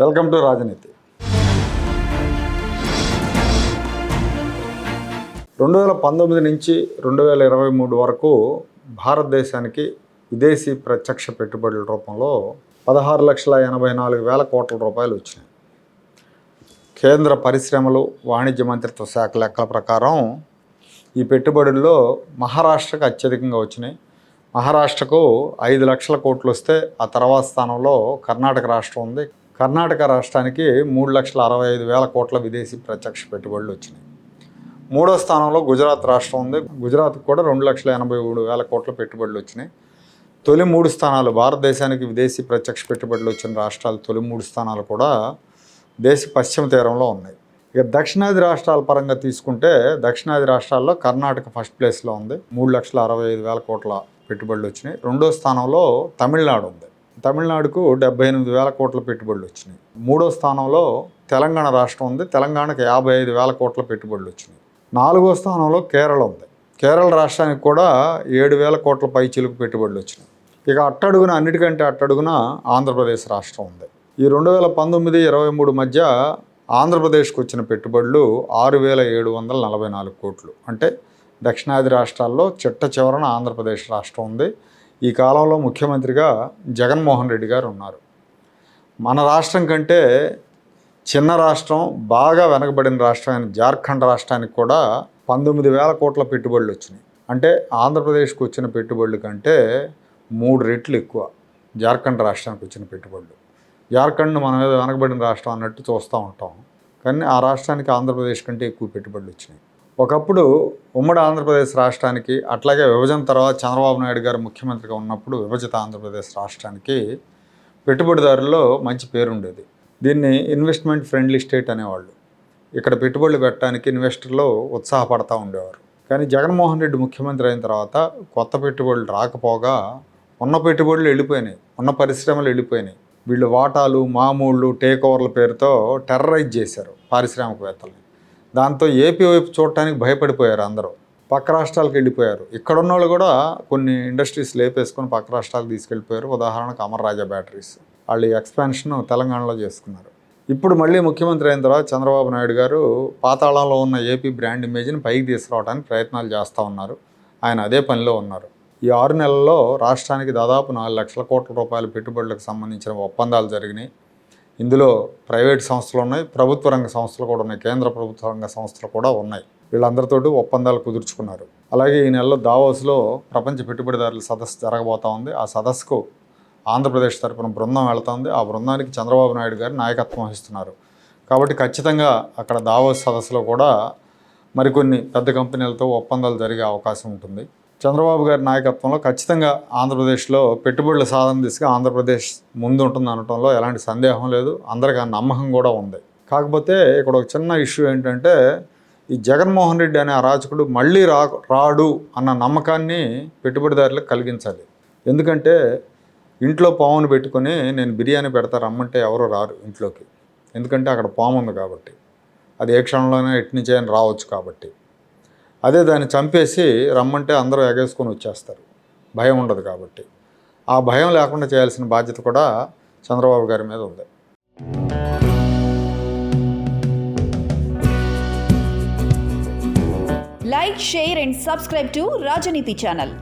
Welcome to రాజనీతి. రెండు వేల పంతొమ్మిది నుంచి రెండు వేల ఇరవై మూడు వరకు భారతదేశానికి విదేశీ ప్రత్యక్ష పెట్టుబడుల రూపంలో పదహారు లక్షల ఎనభై నాలుగు వేల కోట్ల రూపాయలు వచ్చినాయి. కేంద్ర పరిశ్రమలు వాణిజ్య మంత్రిత్వ శాఖ లెక్కల ప్రకారం ఈ పెట్టుబడుల్లో మహారాష్ట్రకు అత్యధికంగా వచ్చినాయి. మహారాష్ట్రకు ఐదు లక్షల కోట్లు వస్తే ఆ తర్వాత స్థానంలో కర్ణాటక రాష్ట్రం ఉంది. కర్ణాటక రాష్ట్రానికి మూడు లక్షల అరవై ఐదు వేల కోట్ల విదేశీ ప్రత్యక్ష పెట్టుబడులు వచ్చినాయి. మూడో స్థానంలో గుజరాత్ రాష్ట్రం ఉంది. గుజరాత్కి కూడా రెండు లక్షల ఎనభై మూడు వేల కోట్ల పెట్టుబడులు వచ్చినాయి. తొలి మూడు స్థానాలు భారతదేశానికి విదేశీ ప్రత్యక్ష పెట్టుబడులు వచ్చిన రాష్ట్రాలు తొలి మూడు స్థానాలు కూడా దేశ పశ్చిమ తీరంలో ఉన్నాయి. ఇక దక్షిణాది రాష్ట్రాల పరంగా తీసుకుంటే దక్షిణాది రాష్ట్రాల్లో కర్ణాటక ఫస్ట్ ప్లేస్లో ఉంది. మూడు లక్షల అరవై ఐదు వేల కోట్ల పెట్టుబడులు వచ్చినాయి. రెండో స్థానంలో తమిళనాడు ఉంది. తమిళనాడుకు డెబ్బై ఎనిమిది వేల కోట్ల పెట్టుబడులు వచ్చినాయి. మూడో స్థానంలో తెలంగాణ రాష్ట్రం ఉంది. తెలంగాణకు యాభై ఐదు వేల కోట్ల పెట్టుబడులు వచ్చినాయి. నాలుగో స్థానంలో కేరళ ఉంది. కేరళ రాష్ట్రానికి కూడా ఏడు వేల కోట్ల పైచిలుకు పెట్టుబడులు వచ్చినాయి. ఇక అట్టడుగున అన్నిటికంటే అట్టడుగున ఆంధ్రప్రదేశ్ రాష్ట్రం ఉంది. ఈ రెండు వేల పంతొమ్మిది ఇరవై మూడు మధ్య ఆంధ్రప్రదేశ్కు వచ్చిన పెట్టుబడులు ఆరు వేల ఏడు వందల నలభై నాలుగు కోట్లు. అంటే దక్షిణాది రాష్ట్రాల్లో చిట్ట చివరన ఆంధ్రప్రదేశ్ రాష్ట్రం ఉంది. ఈ కాలంలో ముఖ్యమంత్రిగా జగన్మోహన్ రెడ్డి గారు ఉన్నారు. మన రాష్ట్రం కంటే చిన్న రాష్ట్రం బాగా వెనకబడిన రాష్ట్రమైన జార్ఖండ్ రాష్ట్రానికి కూడా పంతొమ్మిది వేల కోట్ల పెట్టుబడులు వచ్చినాయి. అంటే ఆంధ్రప్రదేశ్కి వచ్చిన పెట్టుబడుల కంటే మూడు రెట్లు ఎక్కువ జార్ఖండ్ రాష్ట్రానికి వచ్చిన పెట్టుబడులు. జార్ఖండ్ మన మీద వెనకబడిన రాష్ట్రం అన్నట్టు చూస్తూ ఉంటాం. కానీ ఆ రాష్ట్రానికి ఆంధ్రప్రదేశ్ కంటే ఎక్కువ పెట్టుబడులు వచ్చినాయి. ఒకప్పుడు ఉమ్మడి ఆంధ్రప్రదేశ్ రాష్ట్రానికి అట్లాగే విభజన తర్వాత చంద్రబాబు నాయుడు గారు ముఖ్యమంత్రిగా ఉన్నప్పుడు విభజిత ఆంధ్రప్రదేశ్ రాష్ట్రానికి పెట్టుబడిదారుల్లో మంచి పేరు ఉండేది దీన్ని ఇన్వెస్ట్మెంట్ ఫ్రెండ్లీ స్టేట్ అనేవాళ్ళు. ఇక్కడ పెట్టుబడులు పెట్టడానికి ఇన్వెస్టర్లు ఉత్సాహపడతా ఉండేవారు. కానీ జగన్మోహన్ రెడ్డి ముఖ్యమంత్రి అయిన తర్వాత కొత్త పెట్టుబడులు రాకపోగా ఉన్న పెట్టుబడులు వెళ్ళిపోయినాయి. ఉన్న పరిశ్రమలు వెళ్ళిపోయినాయి. వీళ్ళు వాటాలు మామూళ్ళు టేక్ ఓవర్ల పేరుతో టెర్రరైజ్ చేశారు పారిశ్రామికవేత్తల్ని. దాంతో ఏపీ వైపు చూడటానికి భయపడిపోయారు అందరూ. పక్క రాష్ట్రాలకు వెళ్ళిపోయారు. ఇక్కడ ఉన్న వాళ్ళు కూడా కొన్ని ఇండస్ట్రీస్ లేపేసుకొని పక్క రాష్ట్రాలకు తీసుకెళ్ళిపోయారు. ఉదాహరణకు అమర్ రాజా బ్యాటరీస్. వాళ్ళు ఎక్స్పాన్షన్ తెలంగాణలో చేసుకున్నారు. ఇప్పుడు మళ్ళీ ముఖ్యమంత్రి అయిన తర్వాత చంద్రబాబు నాయుడు గారు పాతాళంలో ఉన్న ఏపీ బ్రాండ్ ఇమేజ్ని పైకి తీసుకురావడానికి ప్రయత్నాలు చేస్తూ ఉన్నారు. ఆయన అదే పనిలో ఉన్నారు. ఈ ఆరు నెలల్లో రాష్ట్రానికి దాదాపు నాలుగు లక్షల కోట్ల రూపాయల పెట్టుబడులకు సంబంధించిన ఒప్పందాలు జరిగినాయి. ఇందులో ప్రైవేట్ సంస్థలు ఉన్నాయి ప్రభుత్వ రంగ సంస్థలు కూడా ఉన్నాయి కేంద్ర ప్రభుత్వ రంగ సంస్థలు కూడా ఉన్నాయి. వీళ్ళందరితోటి ఒప్పందాలు కుదుర్చుకున్నారు. అలాగే ఈ నెలలో దావోస్లో ప్రపంచ పెట్టుబడిదారుల సదస్సు జరగబోతా ఉంది. ఆ సదస్సుకు ఆంధ్రప్రదేశ్ తరపున బృందం వెళుతుంది. ఆ బృందానికి చంద్రబాబు నాయుడు గారు నాయకత్వం వహిస్తున్నారు. కాబట్టి ఖచ్చితంగా అక్కడ దావోస్ సదస్సులో కూడా మరికొన్ని పెద్ద కంపెనీలతో ఒప్పందాలు జరిగే అవకాశం ఉంటుంది. చంద్రబాబు గారి నాయకత్వంలో ఖచ్చితంగా ఆంధ్రప్రదేశ్లో పెట్టుబడుల సాధన దిశగా ఆంధ్రప్రదేశ్ ముందు ఉంటుంది అనటంలో ఎలాంటి సందేహం లేదు. అందరికీ ఆ నమ్మకం కూడా ఉంది. కాకపోతే ఇక్కడ ఒక చిన్న ఇష్యూ ఏంటంటే ఈ జగన్మోహన్ రెడ్డి అనే అరాచకుడు మళ్ళీ రా రాడు అన్న నమ్మకాన్ని పెట్టుబడిదారులకు కలిగించాలి. ఎందుకంటే ఇంట్లో పామును పెట్టుకొని నేను బిర్యానీ పెడతా రమ్మంటే ఎవరు రారు ఇంట్లోకి. ఎందుకంటే అక్కడ పాము ఉంది కాబట్టి. అది ఏ క్షణంలోనే ఎటు నుంచి రావచ్చు కాబట్టి. అదే దాన్ని చంపేసి రమ్మంటే అందరూ ఎగేసుకొని వచ్చేస్తారు. భయం ఉండదు కాబట్టి. ఆ భయం లేకుండా చేయాల్సిన బాధ్యత కూడా చంద్రబాబు గారి మీద ఉంది. Like share and subscribe to Rajaneeti channel